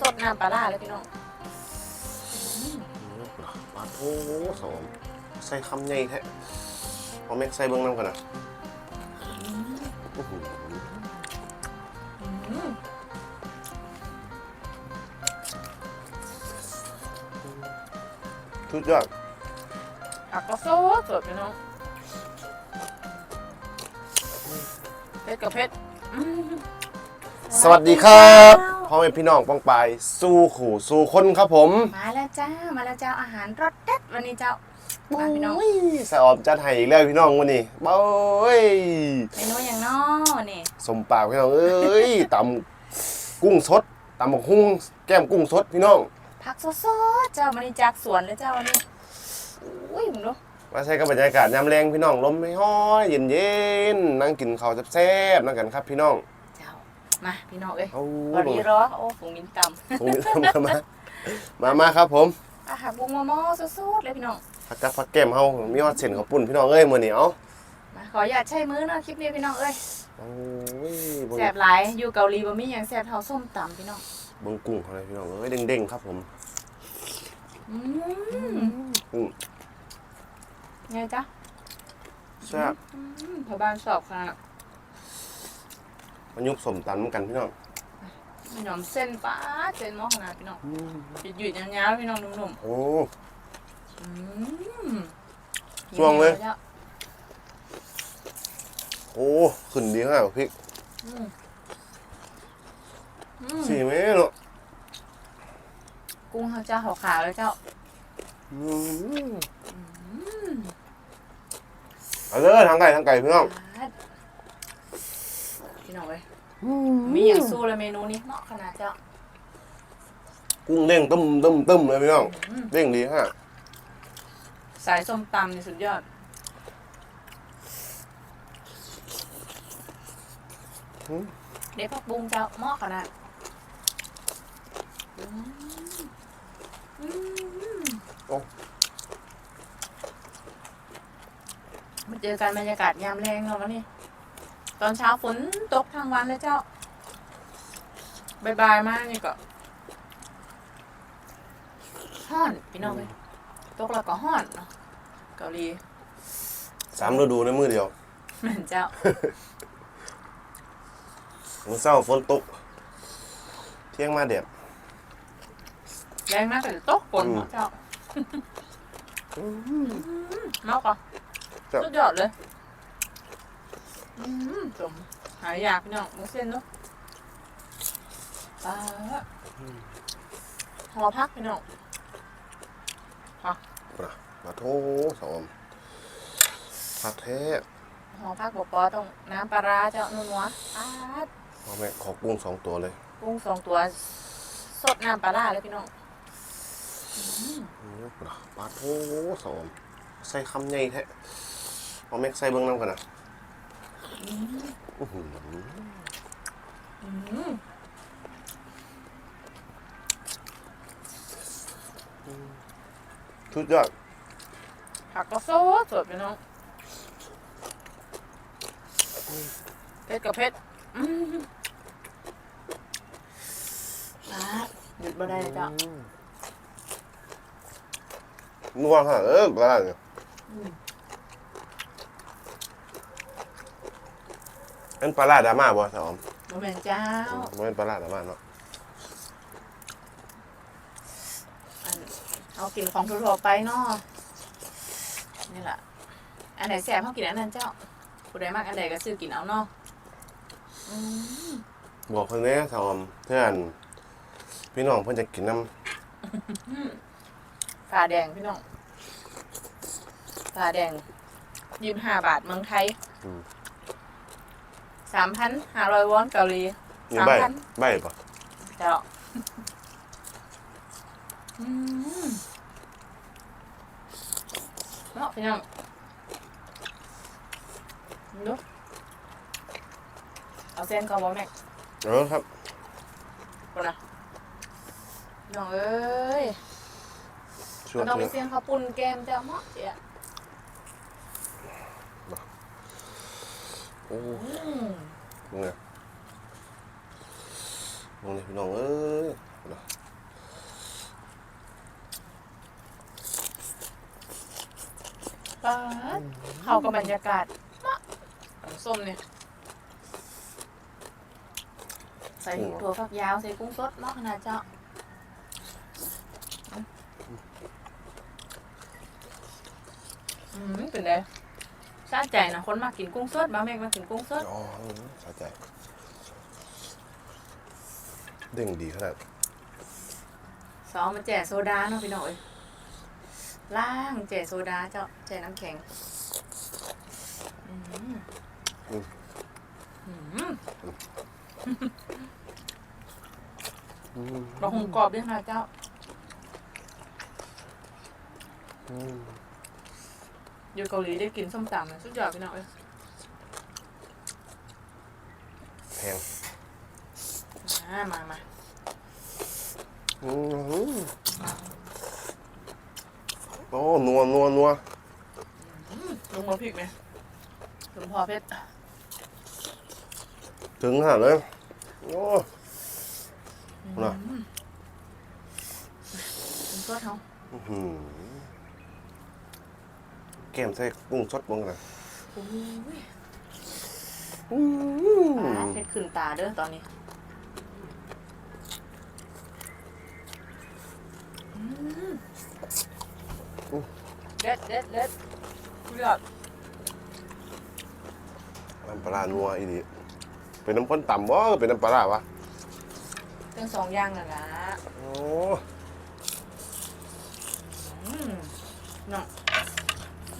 สดน้ำปลาร้าเลยพี่น้องปลาโถสองใส่คำใหญ่แท้เอาแม็กใส่เบื้องน้ำกันนะอื้อหืออืมสุดยอดผักก็สดสดพี่น้องเผ็ดกับเผ็ดอืมสวัสดีครับ พ่อแม่พี่น้องป้องปายสู้ขู่สู้คนครับผมมาแล้วจ้า มาแล้วเจ้าอาหารรสเด็ดวันนี้เจ้ามาพี่น้องโยสะออมจัดให้อีกแล้วพี่น้องวันนี้เบ้ยเมนูอย่างน้อวันนี้สมปากพี่น้องเอ้ยตำกุ้งสดตำบักหุ่งแก้มกุ้งสดพี่น้อง ผักสดๆเจ้าวันนี้จากสวนเลยเจ้าวันนี้อุ้ยมึงดูมาใช้กับบรรยากาศยามแรงพี่น้องลมไม่ห้อยเย็นเย็นๆนั่งกินข้าวแซ่บๆนั่งกันครับพี่น้องเจ้า มาพี่น้องเอ้ยเอาบอดีร้อโอ้ฝูงมินต่ำตรงนี้ทำกันมามามาครับผมอาหารบุ้งมะม่อสดๆเลยพี่น้องผักกับผักแก้มเฮามีฮอดเส้นข้าวปุ้นพี่น้องเอ้ยมื้อนี้เอามาขออย่าตใช้มือเนาะคลิปนี้พี่น้องเอ้ยโอ้ยเบิ่งแซ่บหลายอยู่เกาหลีบ่มีหยังแซ่บเท่าส้มตำพี่น้องเบิ่งกุ้งเขาเลยพี่น้องเอ้ยเด้งๆครับผมอืมอืมไงจ๊ะแซ่บอืมพอบ้านสอบค่ะ มันยุบสมตันเหมือนกันพี่น้องพี่น้องเส้นป้าดเส้นหม้อขนาดพี่น้องหยุดๆยาวๆพี่น้องนุ่มโอ้ ๆอืมช่วงเลยจ้าโอ้ขึ้นดีขนาดพริกอืมอืมสี่เมตรเนาะกุ้งเขาเจ้าขาวๆเลยเจ้าอืมเอาเลยทางไก่ทางไก่พี่น้อง พี่น้องเว้ยมีอย่างสู้เลยเมนูนี้เหมาะขนาดเจ้ากุ้งเด้งตึ้มตึ้มตึ้มเลยพี่น้องอืมเด้งดีฮะสายส้มตำนี่สุดยอดเด็กผักบุ้งเจ้าเหมาะขนาดอืมอืมมาเจอกันบรรยากาศยามแรงเนาะวันนี้ ตอนเช้าฝนตกทั้งวันเลยเจ้าบายบายมากนี่ก็ห้อนพี่น้องเลยตกแล้วก็ห้อนเนาะเกาหลีสามฤดูในมือเดียวเหมือนเจ้ามื้อเช้าฝนตก เที่ยงมาแดดแรงมากแต่ตกฝนอืมเนาะเจ้าเมาก่อนครับสุดยอดเลย อืมสมหายากพี่น้องมุกเส้นเนาะปลาหอพักพี่น้องมาโทสองผักแท้หอพักบปอต้องน้ำปลาร้าเจ้านัวๆอาดพ่อแม่ขอกุ้งสองตัวเลย กุ้งสองตัว สดน้ำปลาร้าเลยพี่น้องอืมปลาโถสองใส่คำใหญ่แท้พ่อแม่ใส่เบื้องน้ำกันนะ อื้อหืออืมสุดยอดผักก็สดสดพี่น้องเผ็ดกับเผ็ดอืมอาดหยุดบ่ได้เลยเจ้านัวค่ะเออปลาเนี่ย อันปลาลาดราม่าบ่สองบ่แม่นเจ้ามันเป็นปลาลาดราม่าเนาะอันเอากินของทั่วๆไปเนาะนี่แหละอันไหนแซ่บเขากินอันนั้นเจ้าผู้ใดมากอันใดก็ซื้อกินเอาเนาะอืมบอกเพิ่นแน่สองเพื่อนพี่น้องเพิ่นจะกินน้ฝาแดงพี่น้องฝาแดงยี่สิบห้าบาทเมืองไทย สามพันห้าร้อยวอนเกาหลีำนี่สามใบพันใบปะเจ้าอืมเนาะพี่น้องดูเอาเส้นก่อนบ่แม่เออครับคนนะน้องเอ้ยช่วงน้องมีนี้เส้นข้าวปุ้นแกมเจ้าเหมาะเจียโอ้อืม มึงไงมองเลยพี่น้องเอ้ยปเขากับบรรยากาศมะส้มเนี่ย ใส่ถั่วฝักยาวใส่กุ้งสดเนาะขนาดเจ้าอืมเป็นไง ซาใจนะคนมากินกุ้งสดบ้าแม่งมากินกุ้งสดอ๋อเข้าใจเด้งดีขนาดสองมาแจกโซดาเนาะพี่น้องเอ้ยล่างแจกโซดาเจ้าแจกน้ำแข็งอืมอืมอืมเราหงกรอบด้วยค่ะเจ้า อืมอยู่เกาหลีได้กินส้มตำนะสุดยอดพี่น้องเอ้ยแพงมามามาอืมโอ้นัวนัวนัวลงมาพริกไหมสมพอเพชรถึงขนาดเลยโอ้น่ะกุ้งสดเขาอื้อหือ แก้มใส่กุ้งสดบ้างนะโอ้ยอืมปลาเพชรขึ้นตาเด้อตอนนี้อืมเด็ดเด็ดเด็ดสุดยอดน้ำปลาร้านัวอีนี่เป็นน้ำข้นต่ำบ่เป็นน้ำปลาร้าวะทั้งสองอย่างน่ะนะโอ้อืมเนาะ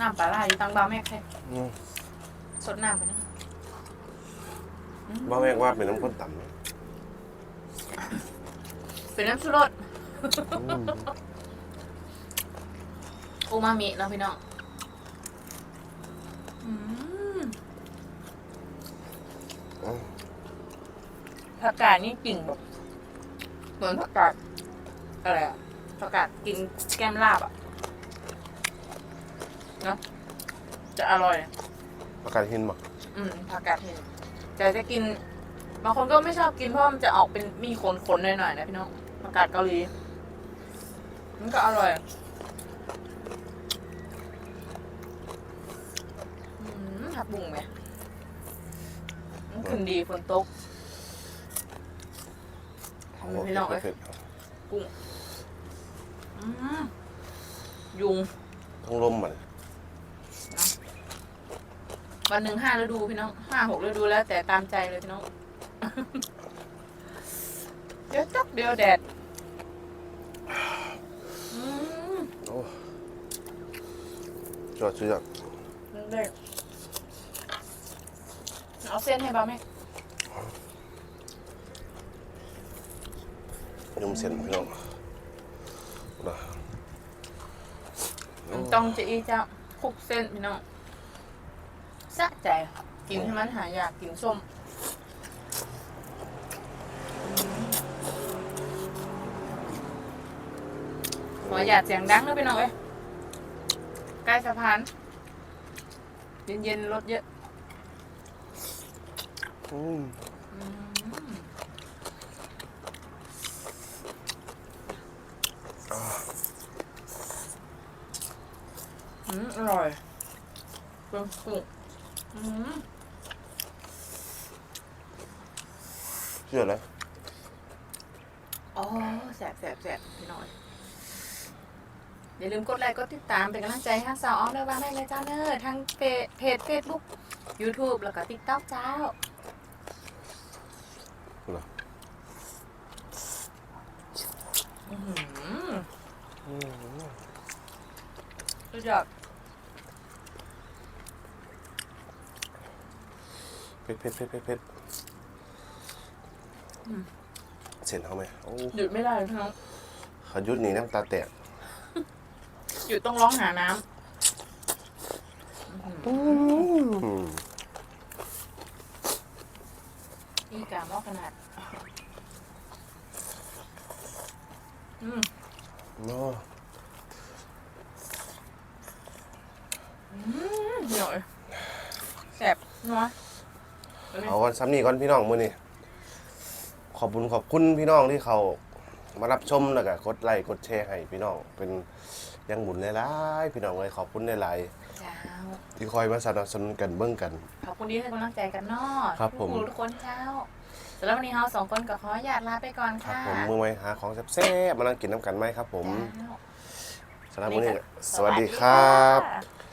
น้ำปลาร้าอยู่ตังบาแม่แค่อืมสดน้ำไปนะบ้าแม่กว่าเป็นน้ำข้นต่ำนะเป็นน้ำชูรสอืมอูมามิเนาะพี่น้องอืมอืมผักกาดนี่กลิ่นแบบเหมือนผักกาดอะไรอะผักกาดกินแก้มลาบอะเนาะจะอร่อย ประกาศหินบ่อืมผักกาดเห็นแต่จะกิน บางคนก็ไม่ชอบกินเพราะมันจะออกเป็นมีขนๆหน่อยๆนะพี่น้องผักกาดเกาหลีมันก็อร่อยอืมผักบุ้งไหมมันขึ้นดีฝนตกโอ้พี่น้องเอ้ยเผ็ดอืมยุงทั้งลมมัน วันหนึ่งห้าฤดูพี่น้องห้าหกฤดูแล้ว แต่ตามใจเลยพี่น้อง เดี๋ยวจักเดียวแดดอืมโอ้จอดชื่อเด็กเอาเส้นให้บ้างไหมยุ่มเส้นพี่น้องนะต้องจะอีเจ้าคลุกเส้นพี่น้อง สะใจกินให้มันหายากกินส้มขออย่าเสียงดังนะพี่น้องเอ้ยใกล้สะพาน เย็นๆรถเยอะอืมอืมอร่อยเป็นสุกอืม เชื่อเลยอ๋อแสบแสบแสบพี่น้อย อย่าลืมกดไลค์กดติดตามเป็นกำลังใจให้สาวออมด้วยบ้างได้เลยจ้าเนอร์ทั้งเพจเพจเฟซบุ๊กยูทูบแล้วก็ติ๊กต็อกเจ้าอือหือสุดยอด ผ็ดเผ็ดเผ็ดเผ็ดเผ็ดอืมเส้นเขาไหมโอ้หยุดไม่ได้เลยพี่น้องขยุดนี่น้ำตาแตกหยุดต้องร้องหาน้ำอื้อหืออืมนี่กามอกขนาด อืมเนาะเหนียวเลยแสบนัว เอาก่อนซ้ำนี่ก่อนพี่น้องมื้อนี้ขอบคุณขอบคุณพี่น้องที่เขามารับชมแล้วก็กดไลค์กดแชร์ให้พี่น้องเป็นยังหมุนหลายๆพี่น้องเลยขอบคุณหลายเจ้าๆที่คอยมาสนับสนุนกันเบิ่งกัน ขอบคุณที่ให้กำลังใจกันเนาะครับผม ทุกทุกคนเจ้าสำหรับวันนี้เราสองคนก็ขออนุญาตลาไปก่อนครับ ค่ะผมมือไว้หาของแซ่บๆมานั่งกินน้ำกันไหมครับ ผมเจ้า สำหรับวันนี้นี่ก็สวัสดีครับ สวัสดีค่ะ